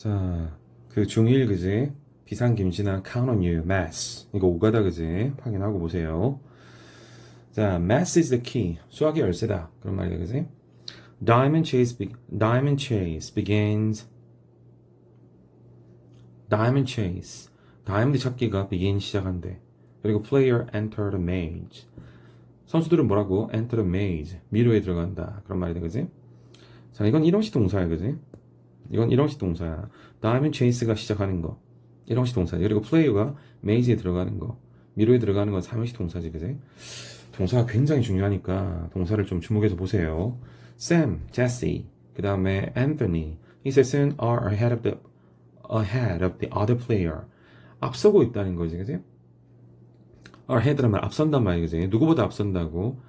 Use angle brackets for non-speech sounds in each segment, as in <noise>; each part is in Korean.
자, 그 중1 그지? 비상김진한 count on you, mass. 이거 오가다 그지? 확인하고 보세요. 자, mass is the key. 수학의 열쇠다. 그런 말이야, 그지? Diamond chase, be- diamond chase begins. Diamond chase. 다이아몬드 찾기가 begin 시작한대. 그리고 player enter the maze. 선수들은 뭐라고? enter the maze. 미로에 들어간다. 그런 말이다, 그지? 자, 이건 일형식 동사야, 그지? 이건 일형식 동사야. 다음엔 chase가 시작하는 거. 일형식 동사. 그리고 play가 maze에 들어가는 거. 미로에 들어가는 건 삼형식 동사지, 그지? 동사가 굉장히 중요하니까 동사를 좀 주목해서 보세요. Sam, Jesse, 그 다음에 Anthony. 이 셋은 are ahead of the ahead of the other player. 앞서고 있다는 거지, 그지? are ahead란 말 앞선단 말이지? 누구보다 앞선다고.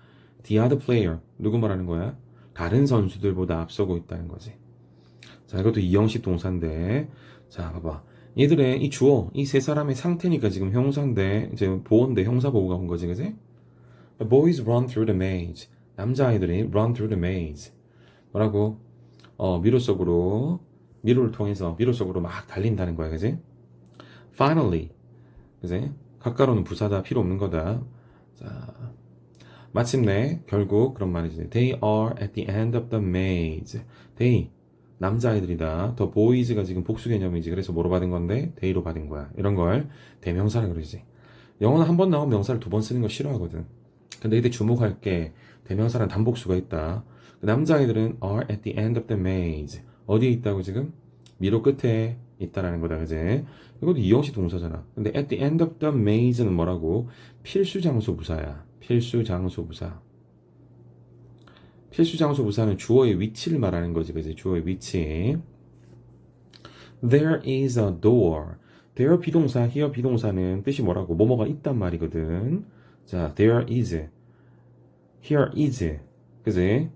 The other player. 누구 말하는 거야? 다른 선수들보다 앞서고 있다는 거지. 자, 이것도 이형식 동사인데, 자, 봐봐. 얘들의 이 주어, 이 세 사람의 상태니까 지금 형사인데, 이제 보어인데 형사 보고가 온 거지, 그지? Boys run through the maze. 남자아이들이 run through the maze. 뭐라고? 어, 미로 속으로, 미로를 통해서 미로 속으로 막 달린다는 거야, 그지? Finally. 그지? 가까로는 부사다, 필요 없는 거다. 자, 마침내, 결국, 그런 말이지. They are at the end of the maze. They. 남자아이들이다. 더 보이즈가 지금 복수 개념이지. 그래서 뭐로 받은 건데? 데이로 받은 거야. 이런 걸 대명사라 그러지. 영어는 한 번 나온 명사를 두 번 쓰는 거 싫어하거든. 근데 이때 주목할 게 대명사란 단복수가 있다. 그 남자아이들은 are at the end of the maze. 어디에 있다고 지금? 미로 끝에 있다라는 거다. 그지? 이것도 이형식 동사잖아. 근데 at the end of the maze는 뭐라고? 필수 장소 부사야. 필수 장소 부사. 필수 장소 부사는 주어의 위치를 말하는 거지, 그지? 주어의 위치. There is a door. there 비동사, here 비동사는 뜻이 뭐라고? 뭐뭐가 있단 말이거든. 자, there is. here is. 그지?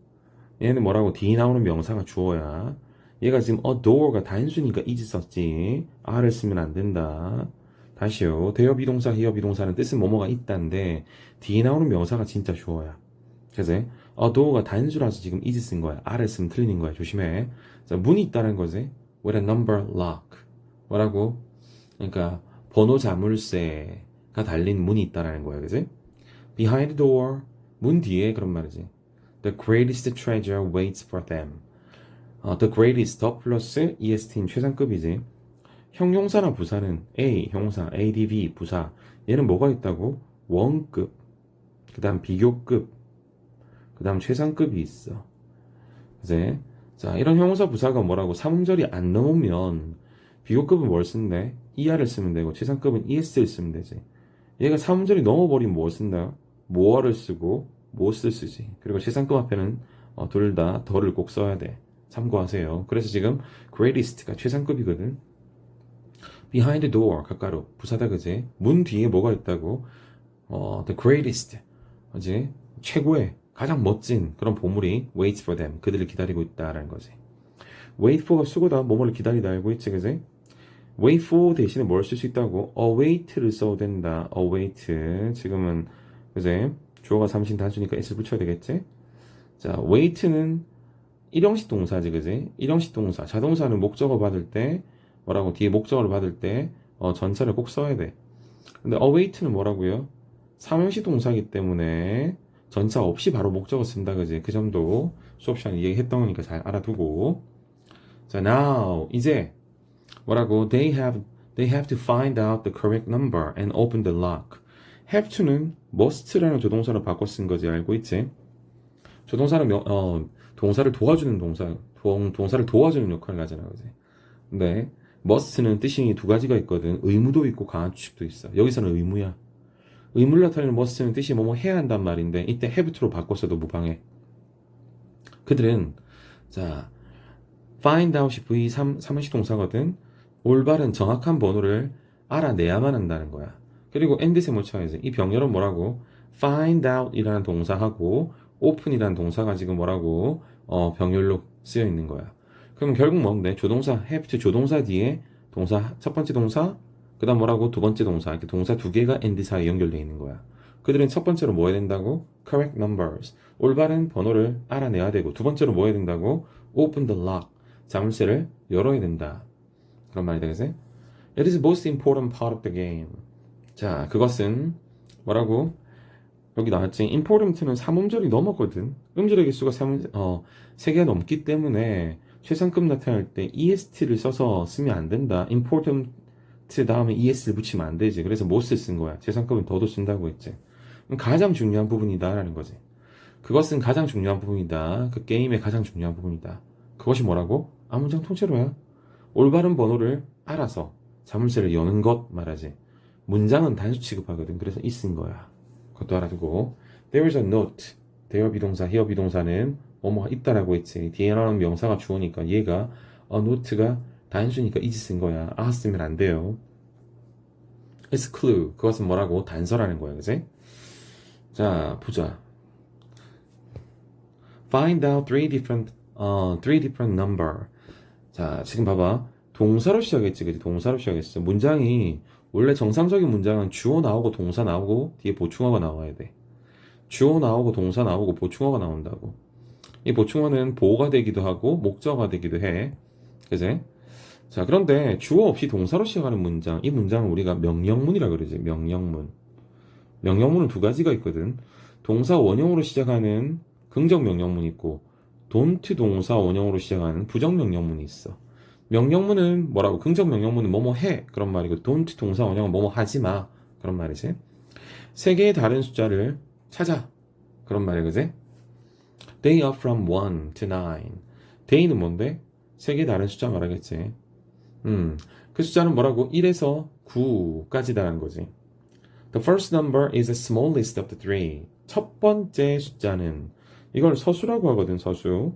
얘는 뭐라고? D 나오는 명사가 주어야. 얘가 지금 a door가 단수니까 is 썼지. R을 쓰면 안 된다. 다시요. there 비동사, here 비동사는 뜻은 뭐뭐가 있다인데 D 나오는 명사가 진짜 주어야. 그지? A door가 단수라서 지금 is 쓴 거야. R을 쓰면 틀리는 거야. 조심해. 자, 문이 있다는 거지. with a number lock. 뭐라고? 그러니까 번호 자물쇠가 달린 문이 있다라는 거야. 그지? behind the door. 문 뒤에 그런 말이지. The greatest treasure waits for them. 어, the greatest 더 플러스 est는 최상급이지. 형용사나 부사는 A 형사, ADV 부사. 얘는 뭐가 있다고? 원급. 그다음 비교급. 그 다음 최상급이 있어. 그지? 자, 이런 형용사 부사가 뭐라고? 삼음절이 안 넘으면 비교급은 뭘 쓴대? ER을 쓰면 되고 최상급은 ES를 쓰면 되지. 얘가 삼음절이 넘어버리면 뭘 쓴다? 모어를 쓰고 못을 쓰지. 그리고 최상급 앞에는 어, 둘다 더를 꼭 써야 돼. 참고하세요. 그래서 지금 greatest가 최상급이거든. behind the door 가까로 부사다 그지? 문 뒤에 뭐가 있다고? 어, the greatest 그지? 최고의 가장 멋진 그런 보물이 waits for them 그들을 기다리고 있다라는 거지. wait for가 수고다 뭐뭐를 기다리다 알고 있지 그지? wait for 대신에 뭘 쓸 수 있다고? await를 써도 된다. await 지금은 그지? 주어가 삼신 단수니까 s를 붙여야 되겠지? 자, wait는 일형식 동사지, 그지? 일형식 동사. 자동사는 목적어 받을 때, 뭐라고, 뒤에 목적어를 받을 때, 어, 전차를 꼭 써야 돼. 근데 await는 뭐라고요? 삼형식 동사이기 때문에 전차 없이 바로 목적어 쓴다, 그지? 그 점도 수업 시간에 얘기했던 거니까 잘 알아두고. 자, now, 이제, 뭐라고, they have, they have to find out the correct number and open the lock. have to는 must라는 조동사로 바꿔 쓴 거지, 알고 있지? 조동사는 명, 어, 동사를 도와주는 동사, 동, 동사를 도와주는 역할을 하잖아, 그지? 근데 must는 뜻이 두 가지가 있거든. 의무도 있고 강한 추측도 있어. 여기서는 의무야. 의무를 나타내는 must는 뜻이 뭐뭐 해야 한단 말인데 이때 have to로 바꿨어도 무방해. 그들은 자 find out이 V3 3인식 동사거든. 올바른 정확한 번호를 알아내야만 한다는 거야. 그리고 못 쳐야지. 이 병렬은 뭐라고? find out이라는 동사하고 open이라는 동사가 지금 뭐라고? 어, 병렬로 쓰여 있는 거야. 그럼 결국 뭔데? 조동사 have to 조동사 뒤에 동사 첫 번째 동사 그 다음 뭐라고? 두 번째 동사 이렇게 동사 두 개가 and 사이에 연결되어 있는 거야. 그들은 첫 번째로 뭐 해야 된다고? correct numbers 올바른 번호를 알아내야 되고 두 번째로 뭐 해야 된다고? open the lock 자물쇠를 열어야 된다. 그런 말이 되겠지? It is most important part of the game. 자, 그것은 뭐라고? 여기 나왔지. important는 삼음절이 넘었거든. 음절의 개수가 삼, 어, 3개가 넘기 때문에 최상급 나타낼 때 est를 써서 쓰면 안 된다. important 다음에 es를 붙이면 안 되지. 그래서 most 쓴 거야. 최상급은 더도 쓴다고 했지. 가장 중요한 부분이다라는 거지. 그것은 가장 중요한 부분이다. 그 게임의 가장 중요한 부분이다. 그것이 뭐라고? 아문장 통째로야. 올바른 번호를 알아서 자물쇠를 여는 것 말하지. 문장은 단수 취급하거든. 그래서 이 쓴 거야. 그것도 알아두고. There is a note. there 비동사, here 비동사는 뭐뭐가 있다라고 했지. 뒤에라는 명사가 주어니까 얘가 a note가 단수니까 이지 쓴 거야. 아 쓰면 안 돼요. Clue. 그것은 뭐라고? 단서라는 거야. 그지? 자, 보자. Find out three different, 어, three different number. 자, 지금 봐봐. 동사로 시작했지, 그지? 동사로 시작했어. 문장이, 원래 정상적인 문장은 주어 나오고 동사 나오고 뒤에 보충어가 나와야 돼. 주어 나오고 동사 나오고 보충어가 나온다고. 이 보충어는 보호가 되기도 하고 목적어가 되기도 해. 그지? 자, 그런데 주어 없이 동사로 시작하는 문장, 이 문장은 우리가 명령문이라 그러지. 명령문. 명령문은 두 가지가 있거든. 동사 원형으로 시작하는 긍정 명령문이 있고 don't 동사 원형으로 시작하는 부정 명령문이 있어. 명령문은 뭐라고? 긍정 명령문은 뭐뭐 해 그런 말이고 don't 동사 원형은 뭐뭐 하지 마 그런 말이지. 세 개의 다른 숫자를 찾아 그런 말이 그지? They are from 1 to 9. Day는 뭔데? 세 개의 다른 숫자 말하겠지. 음, 그 숫자는 뭐라고? 1에서 9까지다라는 거지. The first number is the smallest of the three. 첫 번째 숫자는 이걸 서수라고 하거든, 서수.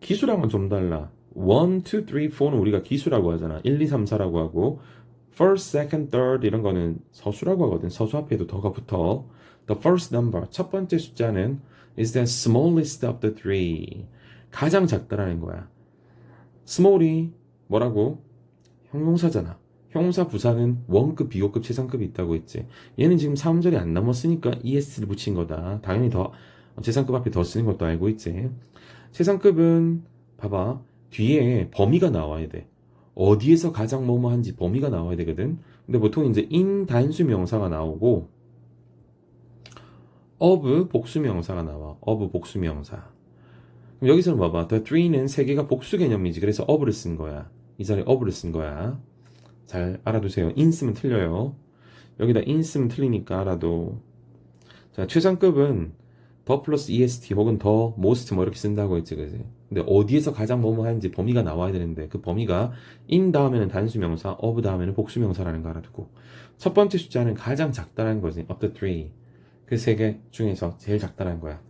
기수랑은 좀 달라. 1, 2, 3, 4는 우리가 기수라고 하잖아. 1, 2, 3, 4라고 하고 first, second, third 이런 거는 서수라고 하거든. 서수 앞에도 더가 붙어. The first number, 첫 번째 숫자는 is the smallest of the three. 가장 작다라는 거야. small이 뭐라고? 형용사잖아. 형용사 부사는 원급, 비호급, 최상급이 있다고 했지. 얘는 지금 3절이 안 넘었으니까 es를 붙인 거다. 당연히 더 최상급 앞에 더 쓰는 것도 알고 있지. 최상급은 봐봐. 뒤에 범위가 나와야 돼. 어디에서 가장 뭐뭐한지 범위가 나와야 되거든. 근데 보통 이제 in 단수 명사가 나오고 of 복수 명사가 나와. of 복수 명사. 그럼 여기서는 봐봐. the three는 세 개가 복수 개념이지. 그래서 of를 쓴 거야. 이 자리에 of를 쓴 거야. 잘 알아두세요. in 쓰면 틀려요. 여기다 in 쓰면 틀리니까 알아도. 자, 최상급은 더 플러스 est 혹은 더 most 뭐 이렇게 쓴다고 했지, 그지? 근데 어디에서 가장 뭐뭐 하는지 범위가 나와야 되는데 그 범위가 in 다음에는 단수 명사, of 다음에는 복수 명사라는 거 알아두고 첫 번째 숫자는 가장 작다라는 거지. of the three. 그 세 개 중에서 제일 작다라는 거야.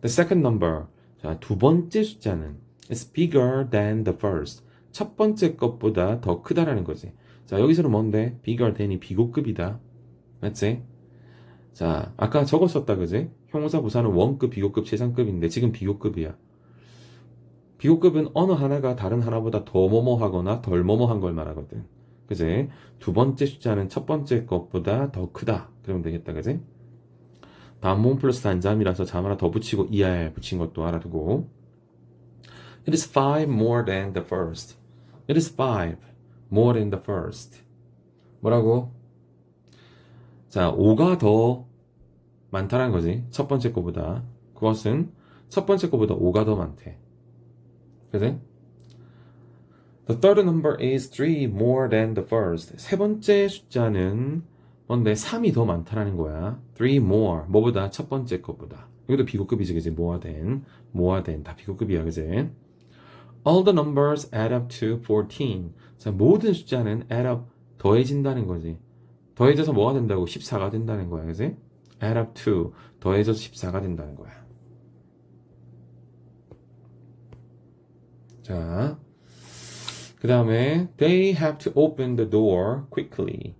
The second number. 자, 두 번째 숫자는 is bigger than the first. 첫 번째 것보다 더 크다라는 거지. 자, 여기서는 뭔데? bigger than이 비고급이다. 맞지? 자, 아까 썼다, 그지? 형용사 부사는 원급, 비고급, 최상급인데 지금 비고급이야. 비고급은 어느 하나가 다른 하나보다 더 뭐뭐 하거나 덜 뭐뭐 한 걸 말하거든. 그지? 두 번째 숫자는 첫 번째 것보다 더 크다. 그러면 되겠다, 그지? 반문 플러스 단잠이라서 잠 하나 더 붙이고 er 붙인 것도 알아두고. It is five more than the first. It is five more than the first. 뭐라고? 자, 5가 더 많다는 거지. 첫 번째 거보다. 그것은 첫 번째 거보다 5가 더 많대. 그지? The third number is 3 more than the first. 세 번째 숫자는 뭔데 3이 더 많다라는 거야. 3 more. 뭐보다? 첫 번째 것보다. 여기도 비고급이지, 그지? 모아된. 모아된. 다 비고급이야, 그지? All the numbers add up to 14. 자, 모든 숫자는 add up, 더해진다는 거지. 더해져서 뭐가 된다고? 14가 된다는 거야, 그지? add up to, 더해져서 14가 된다는 거야. 자, 그 다음에 they have to open the door quickly.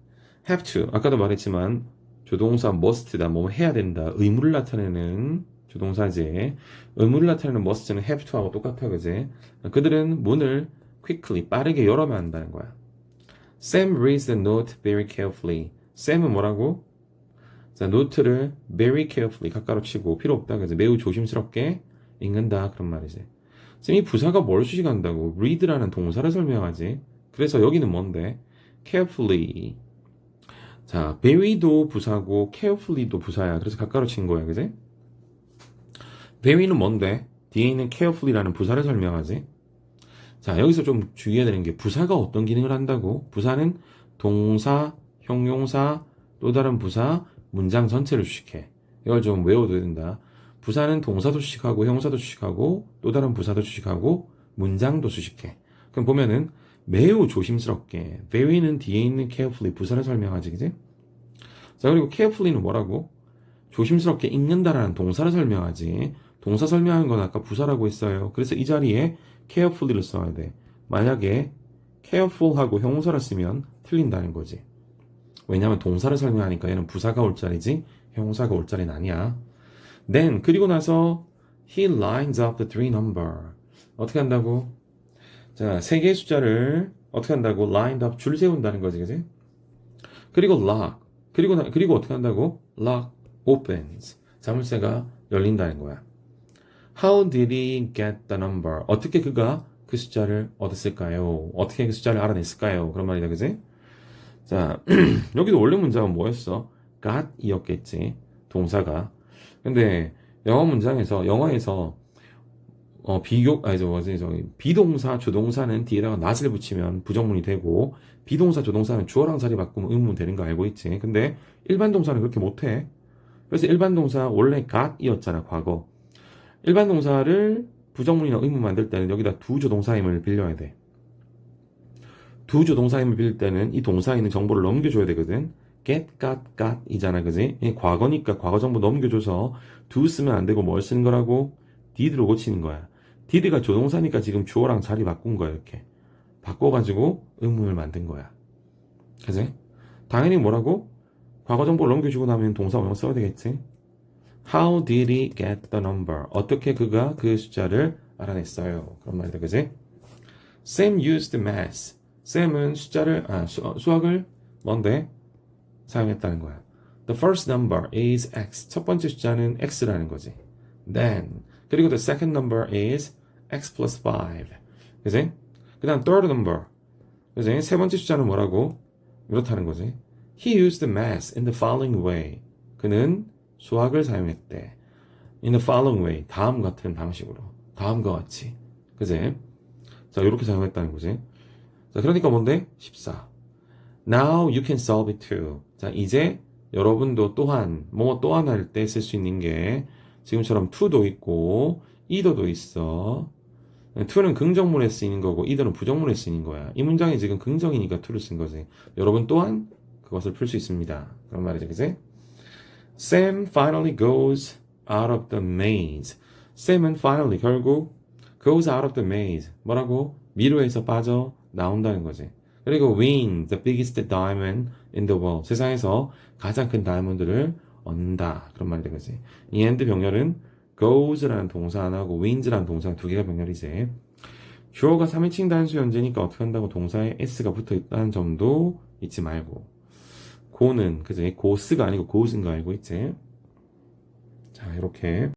have to, 아까도 말했지만 조동사 must다, 뭐 해야 된다, 의무를 나타내는 조동사지. 의무를 나타내는 must는 have to하고 똑같아, 그지? 그들은 문을 quickly, 빠르게 열어야 한다는 거야. Sam reads the note very carefully. Sam은 뭐라고? 자, 노트를 very carefully 가까로 치고 필요 없다, 그지? 매우 조심스럽게 읽는다, 그런 말이지. 쌤이 부사가 뭘 수식한다고? read라는 동사를 설명하지. 그래서 여기는 뭔데? carefully. 자, very도 부사고 carefully도 부사야. 그래서 가까로 친 거야, 그지? Very는 뭔데? 뒤에 있는 carefully라는 부사를 설명하지. 자, 여기서 좀 주의해야 되는 게 부사가 어떤 기능을 한다고? 부사는 동사, 형용사, 또 다른 부사, 문장 전체를 수식해. 이걸 좀 외워둬야 된다. 부사는 동사도 수식하고 형용사도 수식하고 또 다른 부사도 수식하고 문장도 수식해. 그럼 보면은 매우 조심스럽게 very는 뒤에 있는 carefully 부사를 설명하지, 그지? 자, 그리고 carefully는 뭐라고? 조심스럽게 읽는다라는 동사를 설명하지. 동사 설명하는 건 아까 부사라고 했어요. 그래서 이 자리에 carefully를 써야 돼. 만약에 careful하고 형용사를 쓰면 틀린다는 거지. 왜냐하면 동사를 설명하니까 얘는 부사가 올 자리지 형용사가 올 자리는 아니야. Then 그리고 나서 he lines up the three number. 어떻게 한다고? 자, 세 개의 숫자를 어떻게 한다고? lined up 줄 세운다는 거지, 그지? 그리고 lock. 그리고 나, 그리고 어떻게 한다고? lock opens. 자물쇠가 열린다는 거야. How did he get the number? 어떻게 그가 그 숫자를 얻었을까요? 어떻게 그 숫자를 알아냈을까요? 그런 말이다, 그지? 자, <clears throat> 여기도 원래 문장은 뭐였어? got 이었겠지. 동사가. 근데 영어 문장에서, 영어에서 어, 비교, 아니, 저, 뭐지, 저기, 비동사, 조동사는 뒤에다가 not을 붙이면 부정문이 되고, 비동사, 조동사는 주어랑 자리 바꾸면 의문문 되는 거 알고 있지. 근데 일반 동사는 그렇게 못해. 그래서 일반 동사 원래 got이었잖아, 과거. 일반 동사를 부정문이나 의문 만들 때는 여기다 두 조 동사임을 빌려야 돼. 두 조 동사임을 빌릴 때는 이 동사에 있는 정보를 넘겨줘야 되거든. get, got, got 이잖아, 그지? 이 과거니까 과거 정보 넘겨줘서 do 쓰면 안 되고 뭘 쓰는 거라고? did로 고치는 거야. did가 조동사니까 지금 주어랑 자리 바꾼 거야, 이렇게. 바꿔가지고 의문을 만든 거야. 그지? 당연히 뭐라고? 과거 정보를 넘겨주고 나면 동사 원형 써야 되겠지? How did he get the number? 어떻게 그가 그 숫자를 알아냈어요? 그런 말이다, 그지? Sam used math. 쌤은 숫자를, 아, 수, 수학을 뭔데? 사용했다는 거야. The first number is x. 첫 번째 숫자는 x라는 거지. Then. 그리고 the second number is x plus 5. 그지? 그 다음 third number. 그지? 세 번째 숫자는 뭐라고? 이렇다는 거지. He used math in the following way. 그는 수학을 사용했대. In the following way. 다음 같은 방식으로. 다음과 같이. 그지? 자, 이렇게 사용했다는 거지. 자, 그러니까 뭔데? 14. Now you can solve it too. 자, 이제 여러분도 또한, 뭐 또한 할 때 쓸 수 있는 게 지금처럼 to도 있고, either도 있어. to는 긍정문에 쓰이는 거고, either는 부정문에 쓰이는 거야. 이 문장이 지금 긍정이니까 to를 쓴 거지. 여러분 또한 그것을 풀 수 있습니다. 그런 말이죠, 그지? Sam finally goes out of the maze. Sam은 finally 결국 goes out of the maze. 뭐라고? 미로에서 빠져 나온다는 거지. 그리고 win the biggest diamond in the world. 세상에서 가장 큰 다이아몬드를 얻는다. 그런 말이 되겠지. 이 end 병렬은 goes라는 동사 하나고 wins라는 동사 두 개가 병렬이지. 주어가 3인칭 단수 현재니까 어떻게 한다고 동사에 s가 붙어 있다는 점도 잊지 말고. 고는 그지? 고스가 아니고 고스인 거 알고 있지? 자, 이렇게